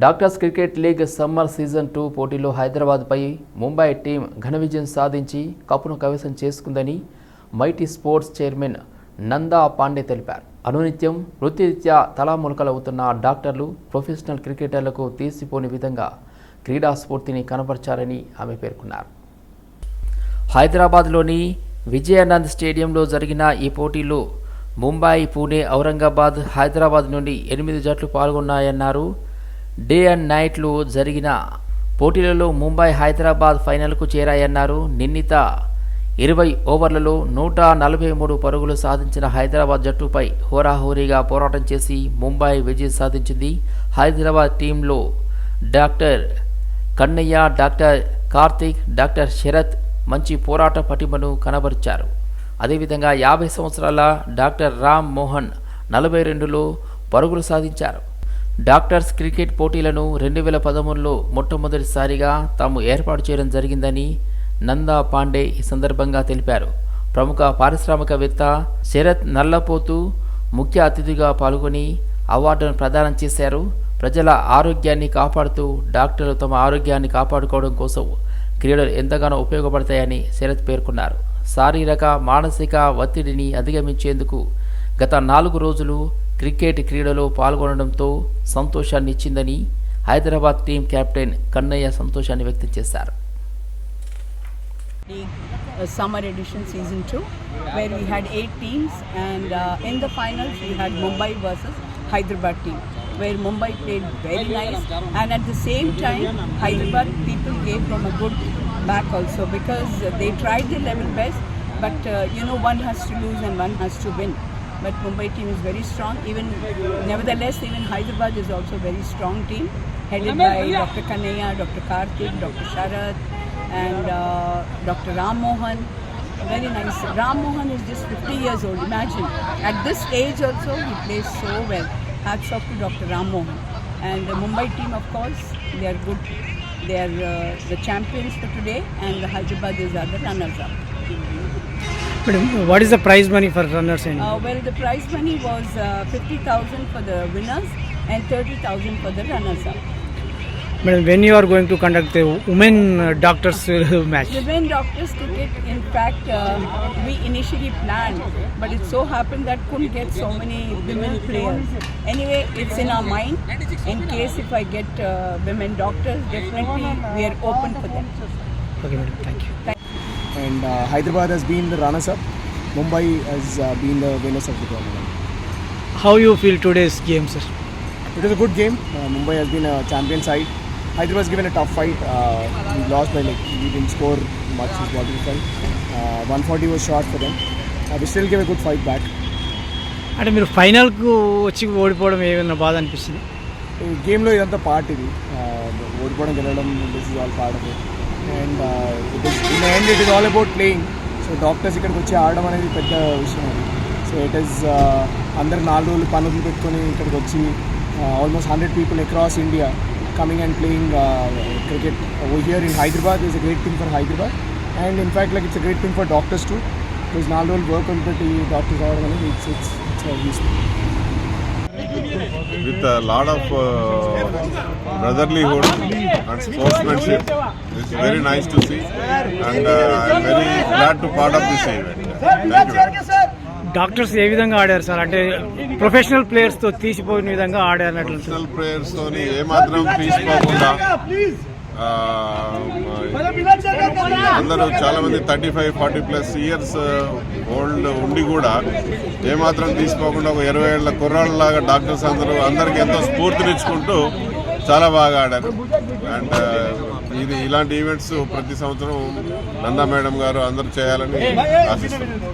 Doctors cricket league summer season two పోటీలో హైదరాబాద్పై Mumbai team ఘన విజయం సాధించి కప్పును కవసం చేసుకుందని mighty sports chairman Nanda Pandey తెలిపారు. అనునిత్యం వృత్తిరీత్యా తలాములకలవుతున్న డాక్టర్లు ప్రొఫెషనల్ క్రికెటర్లకు తీసిపోని విధంగా క్రీడా స్ఫూర్తిని కనపరచాలని ఆమె పేర్కొన్నారు. హైదరాబాద్లోని విజయానంద్ స్టేడియంలో జరిగిన ఈ పోటీలో ముంబై పూణే ఔరంగాబాద్ హైదరాబాద్ నుండి ఎనిమిది జట్లు పాల్గొన్నాయన్నారు. డే అండ్ నైట్లు జరిగిన పోటీలలో ముంబై హైదరాబాద్ ఫైనల్కు చేరాయన్నారు. నిర్ణీత ఇరవై ఓవర్లలో నూట నలభై మూడు పరుగులు సాధించిన హైదరాబాద్ జట్టుపై హోరాహోరీగా పోరాటం చేసి ముంబై విజయం సాధించింది. హైదరాబాద్ టీంలో doctor Kannaiah doctor Karthik doctor Sarath మంచి పోరాట పటిమను కనబరిచారు. అదేవిధంగా యాభై సంవత్సరాల డాక్టర్ రామ్ మోహన్ నలభై రెండులో పరుగులు సాధించారు. డాక్టర్స్ క్రికెట్ పోటీలను రెండు వేల పదమూడులో మొట్టమొదటిసారిగా తాము ఏర్పాటు చేయడం జరిగిందని నందా పాండే ఈ సందర్భంగా తెలిపారు. ప్రముఖ పారిశ్రామికవేత్త శరత్ నల్లపోతు ముఖ్య అతిథిగా పాల్గొని అవార్డును ప్రదానం చేశారు. ప్రజల ఆరోగ్యాన్ని కాపాడుతూ డాక్టర్లు తమ ఆరోగ్యాన్ని కాపాడుకోవడం కోసం క్రీడలు ఎంతగానో ఉపయోగపడతాయని శరత్ పేర్కొన్నారు. శారీరక మానసిక ఒత్తిడిని అధిగమించేందుకు గత నాలుగు రోజులు క్రికెట్ క్రీడలో పాల్గొనడంతో సంతోషాన్ని ఇచ్చిందని హైదరాబాద్ టీం కెప్టెన్ కన్నయ్య సంతోషాన్ని వ్యక్తం చేశారు Summer Edition Season 2, where we had eight teams, and uh, in the finals we had Mumbai versus Hyderabad team, where Mumbai played very nice, and at the same time Hyderabad people gave from a good back also because they tried their level best, but uh, you know one has to lose and one has to win. But Mumbai team is very strong. Even nevertheless, even Hyderabad is also a very strong team, headed by Dr. Kanaya, Dr. Karthik, Dr. Sharad, and uh, Dr. Ram Mohan. Very nice. Ram Mohan is just 50 years old. Imagine. At this age also, he plays so well. Hats off to Dr. Ram Mohan. And the Mumbai team, of course, they are good. They are uh, the champions for today, and the Hyderabad is the runners-up. Madam, what is the prize money for runners and Uh, well, the prize money was uh, 50,000 for the winners and 30,000 for the runners-up. Madam, when you are going to conduct the women uh, doctors uh, match? Women doctors cricket, in fact, um, we initially planned, but it so happened that couldn't get so many women players. Anyway, it's in our mind. In case if I get uh, women doctors, definitely we are open for them. Okay, madam, thank you. And Hyderabad has been the run up Mumbai has been the winners of the tournament how you feel today's game sir it is a good game Mumbai has been champion side Hyderabad given a tough fight loss by like you can score much batting fight one forty was short for them we still give a good fight back అంటే మీరు ఫైనల్కు వచ్చి ఓడిపోవడం ఏమైనా బాధ అనిపిస్తుంది? గేమ్లో ఇదంతా పార్ట్ ఇది. ఓడిపోవడం గెలవడం this is all part of and it is in end it is all about playing so doctors ఇక్కడికి వచ్చి ఆడడం అనేది పెద్ద విషయం అది. సో ఇట్ ఈస్ అందరు నాలుగు రోజులు పనులు పెట్టుకొని ఇక్కడికి వచ్చి almost hundred people across India coming and playing cricket here in Hyderabad is a great thing for Hyderabad and in fact like it's a great thing for doctors too because నాలుగు రోజులు work ఉంటుంది doctors అవ్వడం అనేది it's it's it's useful with lot of brotherhood and sportsmanship. It's very nice to see and very glad to part of this doctors ఏ విధంగా ఆడారు sir? అంటే professional ప్లేయర్స్తో తీసిపోయిన విధంగా ఆడారు ప్రొఫెషనల్ ప్లేయర్స్తో ఏమాత్రం తీసుకోకుండా అందరూ చాలా మంది thirty five forty plus years uh, old ఉండి కూడా ఏమాత్రం తీసుకోకుండా ఒక ఇరవై ఏళ్ళ కుర్రాళ్ళలాగా డాక్టర్స్ అందరూ అందరికి ఎంతో స్ఫూర్తినిచ్చుకుంటూ చాలా బాగా ఆడారు. అండ్ uh, ఇది ఇలాంటి ఈవెంట్స్ ప్రతి సంవత్సరం నందా మేడం గారు అందరూ చేయాలని ఆశిస్తున్నాను